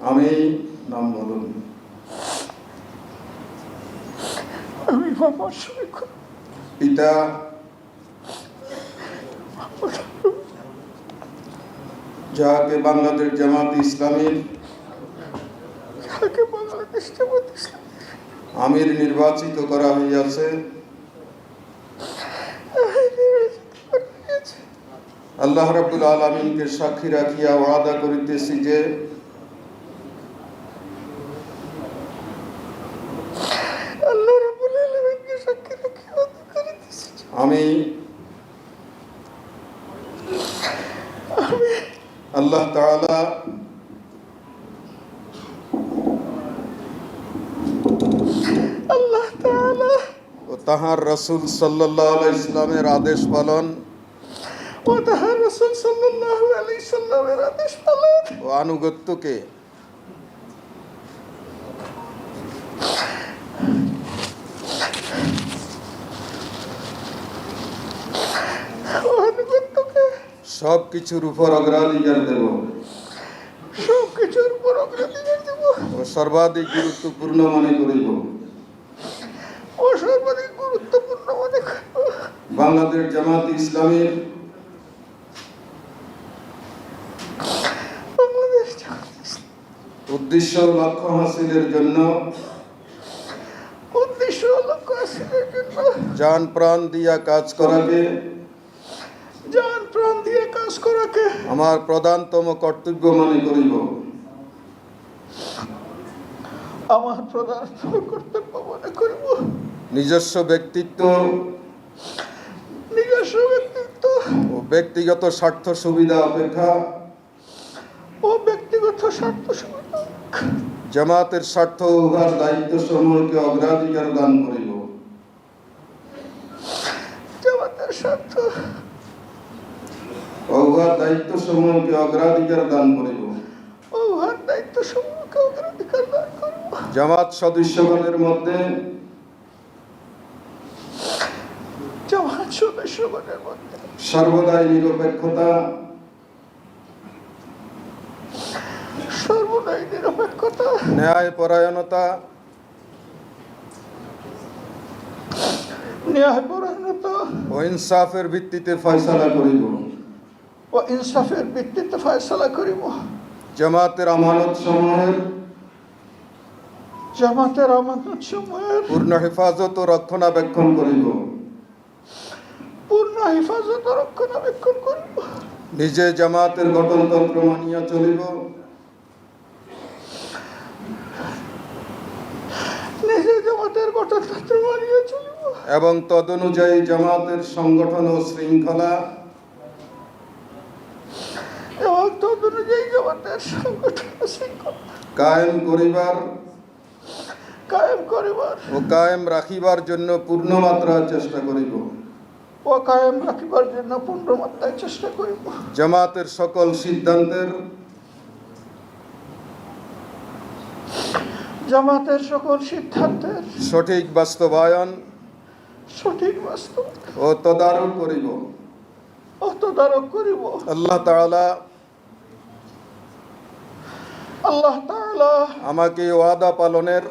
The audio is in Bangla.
আমি নাম বলুন আমি পিতা যাহাকে বাংলাদেশ জামাত ইসলামীর যাকে বাংলাদেশ জামাত ইসলাম আমির নির্বাচিত করা হইয়াছে আল্লাহ রাবুল আলমিনকে সাক্ষী রাখিয়া ওয়াদা করিতেছি যে আমি আল্লাহ তাআলা আল্লাহ তাআলা ও তাহার রসুল সাল্লাহ ইসলামের আদেশ পালন ও তাহার রাসূল সাল্লাল্লাহু আলাইহি সাল্লামের আদেশ পালন ও আনুগত্যকে সব কিছুর উপর অগ্রাধিকার দেব সব কিছুর উপর অগ্রাধিকার দেব ও সর্বাধিক গুরুত্বপূর্ণ মনে করিব ও সর্বাধিক গুরুত্বপূর্ণ মনে করব বাংলাদেশ জামাত ইসলামীর বাংলাদেশ জামাত ইসলাম উদ্দেশ্য লক্ষ্য হাসিলের জন্য। উদ্দেশ্য লক্ষ্য হাসিলের জন্য। যান প্রাণ দিয়া কাজ করাকে। জান প্রাণ দিয়া কাজ করাকে। আমার প্রধানতম কর্তব্য মনে করিব। আমার প্রধান কর্তব্য মনে করব। নিজস্ব ব্যক্তিত্ব। নিজস্ব ব্যক্তিত্ব। ও ব্যক্তিগত স্বার্থ সুবিধা অপেক্ষা ও ব্যক্তিগত স্বার্থ সুবিধা জামাতের স্বার্থ উহার দায়িত্ব সমূহকে অগ্রাধিকার দান করিব। জামাতের স্বার্থ। উহার দায়িত্ব সমূহকে অগ্রাধিকার দান করিব। উহার দায়িত্ব সমূহকে অগ্রাধিকার দান করব। জামাত সদস্যগণের মধ্যে জামাত সদস্যগণের মধ্যে সর্বদাই নিরপেক্ষতা সর্বদাই নিরপেক্ষতা ন্যায় পরায়ণতা ও ইনসাফের ভিত্তিতে ফয়সালা করিব। ও ইনসাফের ভিত্তিতে ফয়সলা করিব। জামাতের আমানত সমূহের জামাতের আমানত সময়ের পূর্ণ হেফাজত ও রক্ষণাবেক্ষণ করিব। পূর্ণ হেফাজত ও রক্ষণাবেক্ষণ করিব। নিজে জামাতের গঠনতন্ত্র মানিয়া চলিব। জামাতের গঠনতন্ত্র মানিয়ে চলিব। এবং তদনুযায়ী জামাতের সংগঠন ও শৃঙ্খলা এবং তদ অনুযায়ী জামাতের সংগঠন ও শৃঙ্খলা কায়েম করিবার কায়েম করিবার ও কায়েম রাখিবার জন্য পূর্ণমাত্রা চেষ্টা করিব। ও কায়েম রাখিবার জন্য পূর্ণমাত্রায় চেষ্টা করিব। জামাতের সকল সিদ্ধান্তের জামাতের সকল সিদ্ধান্তের সঠিক বাস্তবায়ন সঠিক বাস্তব ও তদারক করিব। ও তদারক করিব। আল্লাহ তাআলা আল্লাহ তাআলা আমাকে ওয়াদা পালনের